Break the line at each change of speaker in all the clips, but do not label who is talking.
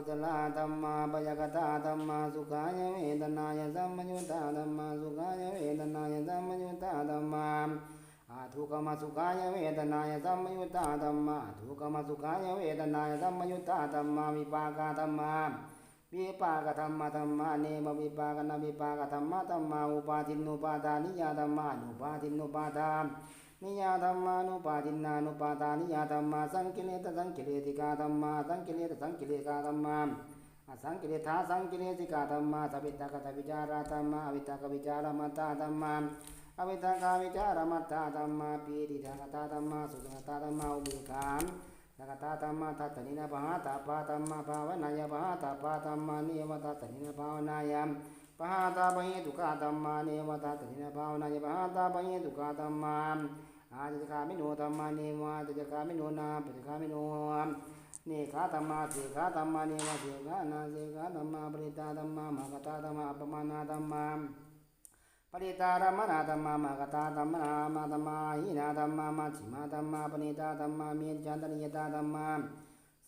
พุทธลาธรรมาปยกตาธรรมาสุขายเวท นิยธรรมะนุปปินนาทานิยาธรรมานุปาทินุปานิยาธรรมานุปาทินานิยธรรมาสังกิเลตสังกิเลติกาธรรมาสังกิเลตสังกิเลกาธรรมาอสังกิเลธาสังกิเลติกาธรรมาสัพพิตากตวิจาราธรรมาอวิตากวิจารมัตตาธรรมาอวิตากวิจารมัตตาธรรมาปีติทางตาธรรมาสุตตาธรรมาอุเบกขามสักตาธรรมาทัตตินะปะหาตาปาธรรมาภาวนายปะหาตาปาธรรมานิวตัตตินะภาวนายมปะหาตาปะเหตุกาธรรมนิวตัตตินะภาวนายปะหาเหตุกาธรรมาอาจจะคามิโนธรรมาเนวาจะคามิโนนาปจะคามิโนเนขาธรรมาเ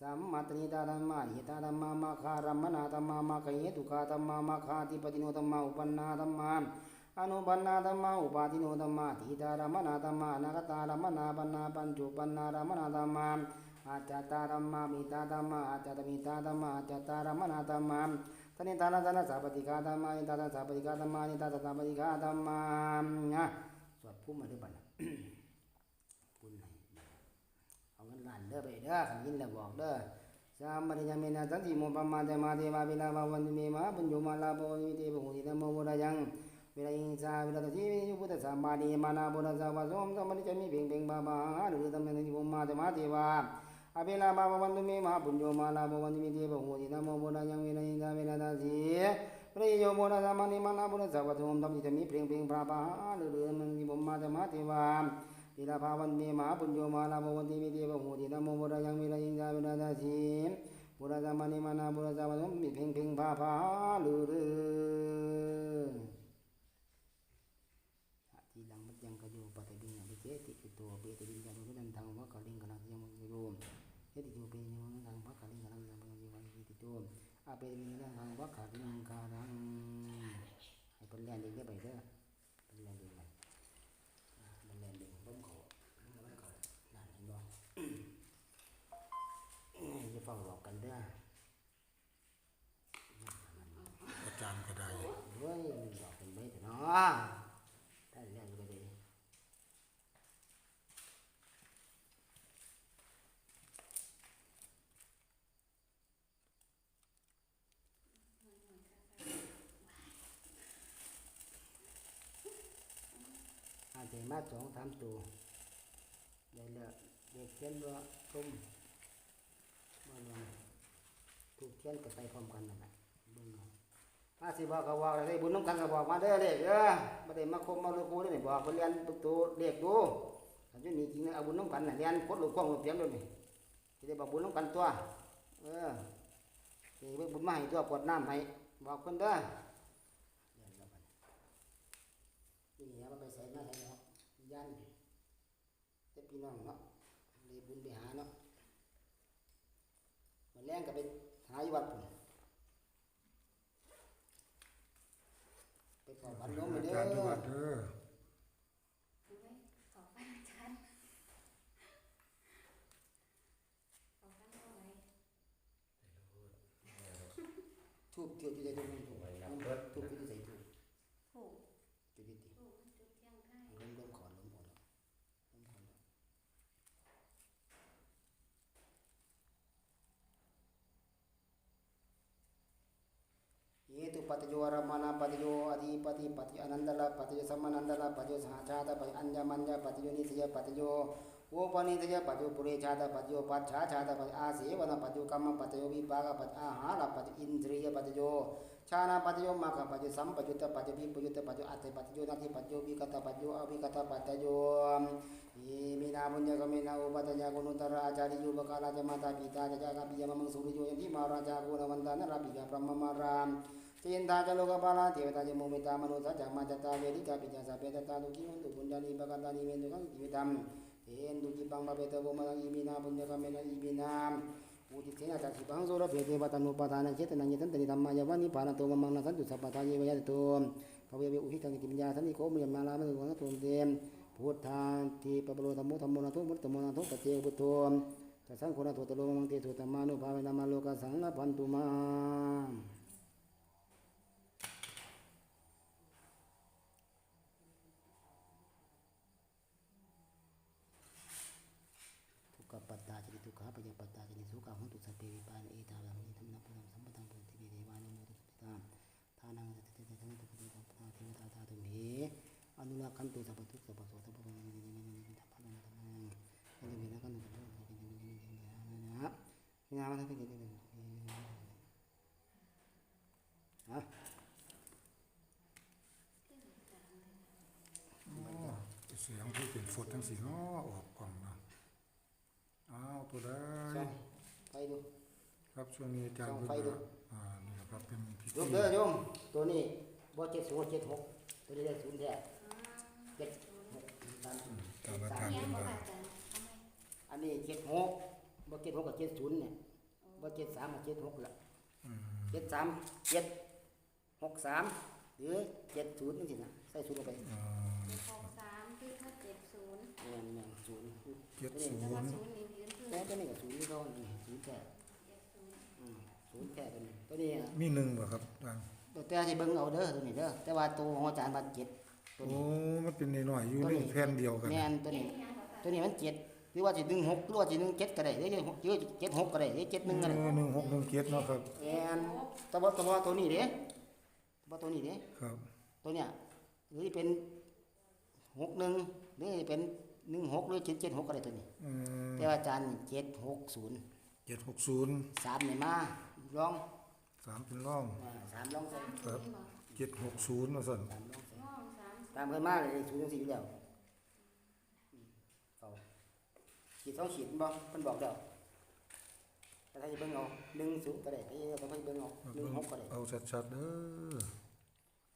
สขาธรรมมาปริตนิตาธรรมนาหินาธรรมามาชิมารัมมนาธรรมาสัมาตนิตาธรรมาหิตาธรรมามาคารมนาธรรมามาคเหตุกาธรรมามาคาติปติโนธรรมาอุปนาธรรมาอนุปันนาธรรมาอุปาทิโนธรรมาทีตารมนาธรรมานาคตารมนาปันนาปัญจุปันนารมนาธรรมาอาจตารมามิตาธรรมาอาจตมิตาธรรมาอาจตารมนาธรรมาตนิตานาตนาสัพพิกาธรรมานิตาตาสัพพิกาธรรมานิตาตาสัพพิกาธรรมาสวดพุ่มมาด้วยบัณพุ่นไหน เอาเงินล้านเด้อไปเด้อขันยินแล้วบอกเด้อสามปริยามินาสันติโมปมาเตมาเทวาวิลาวันเมมาปุญโยมาลาโพวิเตปหุติธรรมโมวรายังวิริยสาวิรัตสีวิยุพุทธสัมมานีมานาบุตสาวะสมสมนิจมิเพ่งเพ่งบาบาหรือธรรมนิพุมาธรรมะเทวาอภิลาบาวันตุเมมาปุญโยมาลาบวันตุมิเทปโหตินะโมบุรายังวิริยสาวิรัตสีปริโยโมนาสัมานีมานาบุตสาวะสมธรรมนิจมิเพ่งเพ่งบาบาหรือธรรมนิพุมาธรรมะเทวาวิลาภาวันเมมหาปุญโมาลาบวันตุมิเทปโหตินะโมบุรายังวิริยสาวิรัตสีบุราสัมมานีมานาบุตสาวะสมเพ่งเพ่งบาบาหรือทีหลังมัดยังกโยปฏิบิงอภิเปติบิงกานุนันทังวา ลิงกนังยังโยมเอติโยเปยโยนันทังวะกาลิงกนังยังโยวันติโตอาเปติบิงนันทังวะกาลิงกานังให้เป็นแลนเองได้ไปเด้อเป็นแลนเองไปเป็นแลนเองบ้มเขาบ้มเขานั่นเห็นบ่จะฟังหลอกกันเด้อ
อาจารย์ก็ได้
เฮ้ยหลอกกัน ไม่เถอะเนาะถ้าเรื่องก็ดีอาจจะมาสองสา มตัวได้แล้วเด็กเทียนว่าตุ้มมาลอกกับไปพร้อมกันนั่นแหละเบิ่งเอามาสิบอกก็บอกได้บุญน้ำกันก็บอกมาเด้อเด็กเด้อบ่ได้มาคมมาลูกกูเด้อนี่บอกเพิ่นเรียนตัวตัวเด็กดูถ้าอยู่นี่จริงนะเอาบุญน้ำกันน่ะเรียนกดลูกกล้องลูกเสียงด้วยนี่สิได้บอกบุญน้ำกันตัว เออสิเบิ่บุญมาให้ตัวกวดน้ำให้บอกเพิ่นเด้อนี่เอาไปใส่มาให้เนาะยันแต่พี่น้องเนาะเลยบุญไปหาเนาะมาแรงก็ไปหาอยู่วัดพุ่นไป ขอบัตรน้มไป
อา
เด้
จารย์ที่
อ
วัดเด้อ
เอาไว้ขอฟังอาจารย์ขอฟังเอาไว้
ทูบเทียนที่ใจทูบทู ये तो पतजो रमना पतजो अधिपति पति अनंदला पतजो समनंदला पतजो साचाता पति अंजा मंजा पतजो नितय पतजो उपनितय पतजो पुरे चाता पतजो पच्छा चाता पति आसेवन पतजो कम पतजो विपाक पति आहार पति इंद्रिय पतजो Chana patyo maka patyo sam patyo ta patyo bi patyo ta patyo ate patyo nati patyo bi kata patyo abi kata patyo imi na punya kami na upa jago nutar aja di juba kala jama ta bita jaga bi jama mengsuri jo yang di mara jago na wanda rabi ga prama mara cinta jalo ga pala ti beta jemu jama ta ta beri ka bija sa beta ta duki untu bunda ni baka ta ni mendu kang gitu, di betam Hendu kipang babeta bomalang imina punya kami na imina ปูติเสนาจักสิบังโซระเพเทวตานุปทานังเจตนังยตันตนิธรรมายาวันิพานันโตมังมังนัสันตุสัพพะทาเยวยาติโตภเวเวอุหิตังกิมิญาสันนิโกมยมาลามังวังตุมเตมพุทธาทีปะปโลธรรมุธรรมนาทุมุตตมนาทุปเจพุทโธสัสังโฆนาโทตโลมังเตสุตมานุภาเวนามาโลกสังฆพันตุมา ทุกขปัตตาจิทุกขาปยปัตตาจิสุขาหุตุสัพเพวิปานเอตาลังนิธรรมนัพุทธังสัมปตังปุติเวเทวานุโมตุสิตาทานังสัตติเตตังตุปฏิปัปปาเทวตาตาตุมเห อนุรักขันตุสัพพทุกสัพพโสสัพพะมังนินินินินิทัพพะนังธรรมังอันนี้นะกันตุสัพพะนินินินินินะงานมันเป็นยังไงฮะ
เสียงที่เป็นฝดทั้งสีง้อออกกล่องนะอ้าวตัวได้
ส่องไปดู
ครับช่วงนี้อาจารย์
ส่อง
เพิ่ง
ไฟดู
อ่านี่ครับเป็นพิ
ย
ธี
กเด้อโยมตัวนี้ บ่เจ็ดศูนย์เจ็ดหกตัวนี้ได้ศูนย์แท้เจ็ดหกตาม
ตามอาจารย์
เลี้ยง
เป็น
บ่
ว่า
ค่ะอาจารย์ทำไม
อันนี้เจ็ดหกบ่เจ็ดหกกับเจ็ดศูนย์เนี่ยบ่เจ็ดสามกับเจ็ดหกละ
อืม
เจ็ดสามเจ็ดหกสามหรือเจ็ดศูนย์นี่สินะใส่ศูนย์ลงไป
อ่า
หกสามคือถ้าเจ็ดศูนย์
แม่นแม่นศูนย์
เจ็ดศู
แต่
น
ว่า
ย์
ศูนย์นี่ยืนคือ
แต่ตัวนี้กับศูนย์นี่เขานี่ศูนย์แท้
เจ็ดศูนย์
อืมศูนย์แท้ตัวนี้ตัวนี้
มีหนึ่งบ่ครับอาจารย์
ตัวแต่สิเบิ่งเอาเด้อตัวนี้เด้อแต่ว่าตัวของอาจารย์บัดเจ็ดตัว
โอ้
นี้
มันเป็นน้อยๆอยู่ในแผ่นเดียวกัน
แม่นตัวนี้ ตัวนี้มันเจ็ดหรือว่าสิหนึ่งหกหรือว่าสิหนึ่งเจ็ดก็ได้หรือจะหรือเจ็ดหกก็ได้หรือเจ็ดหนึ่งก็ได้
เออหนึ่งหกหนึ่งเจ็ดเนาะครับ
แอนแตะบอตะบอตัวนี้เด้ตะบอตัวนี้เด้
ครับ
ตัวเนี้ยหรือเป็นหกหนึ่งหรือเป็นหนึ่งหกหรือเจ็ดเจ็ดหกอะไรตัวนี้
อืม
แต่ว่าอาจารย์เจ็ดหกศูนย์
เจ็ดหกศูนย์
สามเนี่ยมาลอง
สามเป็นร่อง
อ่าสามลองใส่
ครับเจ็ดหกศูนย์มาสั่น
สามลองใส่
ห้องสาม
ตามเคยมาเลยศูนย์สี่อยู่แล้วอืมเขาขีดสองขีดบ่เพิ่นบอกแล้วแต่ถ้าจะเบิ่งเอาหนึ่งศูนย์ก็ได้ถ้าจะเบิ่งเอาหนึ่งหกก็ได้
เอาชัดๆเด้อ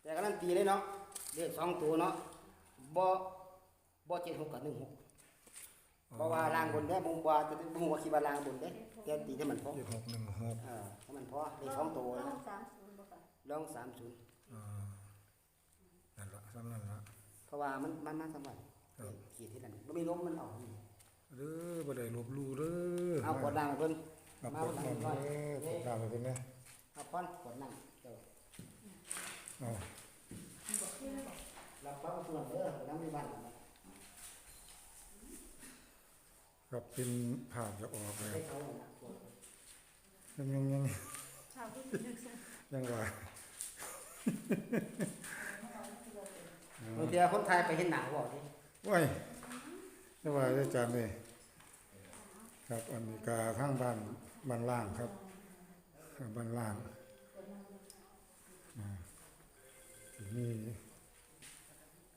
แต่การันตีเลยเนาะเลขสองตัวเนาะบ่บ่เจ็ดหกกับหนึ่งหก เพราะว่าล่างบนได้บ่ว่าจะบ่ฮู้ว่าคิดว่าล่างบนเด้แต่ตีให้มันพอ
เจ็ดหกหนึ่งหก
เออให้มันพอเลขสองตัว
ห้อ
นะ
งสามศูนย์บ่ค่ะ
ลองสามศูนย์
อ่านั่นละซ้ำนั่นละ
เพราะว่ามันมันมาสมัย
ครับ
ขีดที่นั่นบ่มีลมมันออกนี่
เด้อบ่ได้ลบหลู่เด้อ
เอากดล่างให้เพิ่น
เอา
มาก
ด
กดล่าง
น้ำ
ก่อน
เด้อกดน้ำไปเป็นไง
เอาป้อนกดล่างเจ้า
เอา
รับฟังส่วนเด้อน้ำในบ้าน
ครับเป็นภาพจะออกเลย
ให้เขาน่ะ
ยังยังยัง
ชาวที่นึก
ยังว่า
บางทีคนไทยไปเห็นหน้าบ่ดิ
ว้ยยังว่าอาจารย์เลยครับอันนี้กาทั้งบ้านบ้านล่างครับบ้านล่างอ่าที่นี่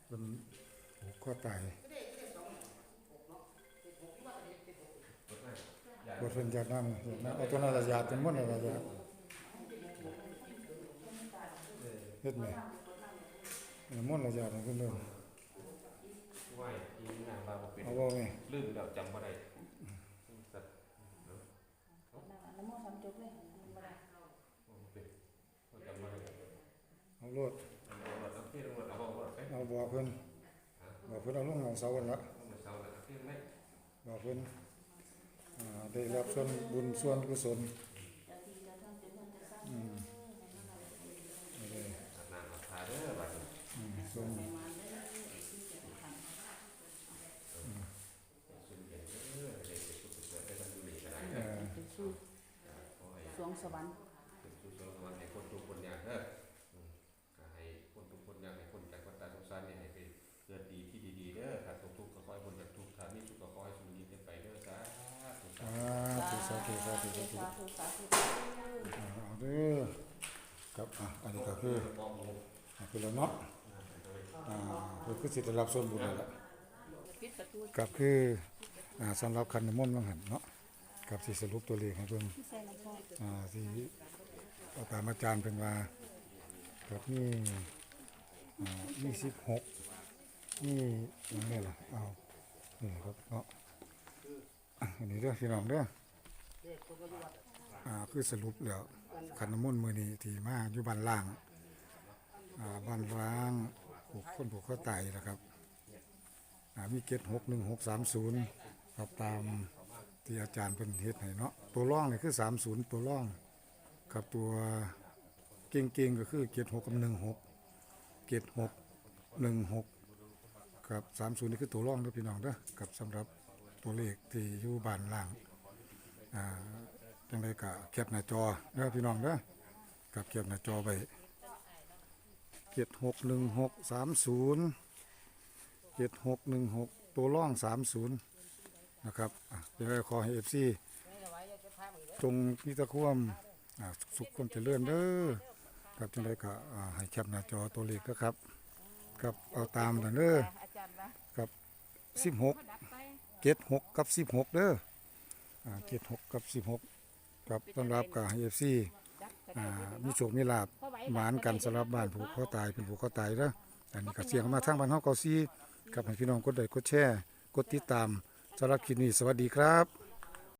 เป็นผูกข้อตายบทเป็นจากนั้นนะเอาตัวนั้นละยาเป็นมดเลยละยาเฮ็ดไหมเอาหมดละยาเป็นเพิ่น
ไหวยิงงาบาบ่เป็น
เอาบ่แม่
ลืมแล้วจำบ่ได้สัตว์
น้ำมันทำจุกเลยบ่ได้
บ่เป็นบ่จำบ่ได้
เอาโลด
เอาบ่อเอาบ่บ่ไป
เอาบอกเพิ่นบอกเพิ่นเอาลงของเสาวันละ
ต้องเสาแล้วที่ไหน
บอกเพิ่น ได้รับส่วนบุญส่วนกุศลอืมเอาเลย
นานมาทาเด้อบัดนี้
อืมส่วน
สุนเย็นเด้อเด็กสุขสุขได้กันอยู่นี่ก็ได้
เอ่อ
ขอให้
สวงสวรรค์
สาธุสาธุ
สาธุสาธุสาธุสาธุอ่าเอาเด้อครับอะอันนี้ก็คือ
บอกหมู่
อ่าคือแล้วเนาะอ่าคือสิได้รับส่วนบุญแล้วล่ะ
ปิดประ
กับคืออ่าสำหรับคันน้ำมนต์ว่าหั่นเนาะกับสิสรุปตัวเลขให้เบิ่ง
ที่ใส่น้ำพอ
อ่าที่เอาตามอาจารย์เป็นว่าครับนี่อ่านี่สิบหกนี่ยังไงล่ะเอานี่ครับเนาะอะอันนี้เด้อพี่น้องเด้อ อ่าคือสรุปแล้วขันน้ำมนต์มือนี้ที่มาอยู่บ้านล่างอ่าบ้านร้างผูกคนผูกข้อไตนะครับอ่ามีเกตหกหนึ่งหกสามศูนย์ครับตามที่อาจารย์เป็นเฮ็ดให้เนาะตัวร่องนี่คือสามศูนย์ตัวร่องกับตัวเก่งๆก็คือเกตหกกับหนึ่งหกเกตหกหนึ่งหกกับสามศูนย์นี่คือตัวร่องเด้อพี่น้องเด้อกับสำหรับตัวเลขที่อยู่บ้านล่าง จังไดก็แคปหน้าจอเด้อพี่น้องเด้อกับแคปหน้าจอไว้เจ็ดหกหนึ่งหกสามศูนย์เจ็ดหกหนึ่งหกตัวร่องสามศูนย์นะครับอะยังไงขอให้เอฟซีจงมีแตะควมสุขความเจริญเด้อครับจังไดก็อ่าให้แคปหน้าจอตัวเลขนะครับกับเอาตามเด้อกับสิบหกเจ็ดหกกับสิบหกเด้อ เจ็ดหกกับสิบหกกับต้อนรับกับเอฟซี
ดับก็
อ่า
ได้
มีโชคมีลาบหมานกันสำหรับบ้านผูกคอตายเป็นผูกคอตายเด้ออันนี้ก็เสียงมาทางบ้านเฮาเกาซีกับให้พี่น้องกดไลค์กดแชร์กดติดตามสำหรับคลิปนี้สวัสดีครับ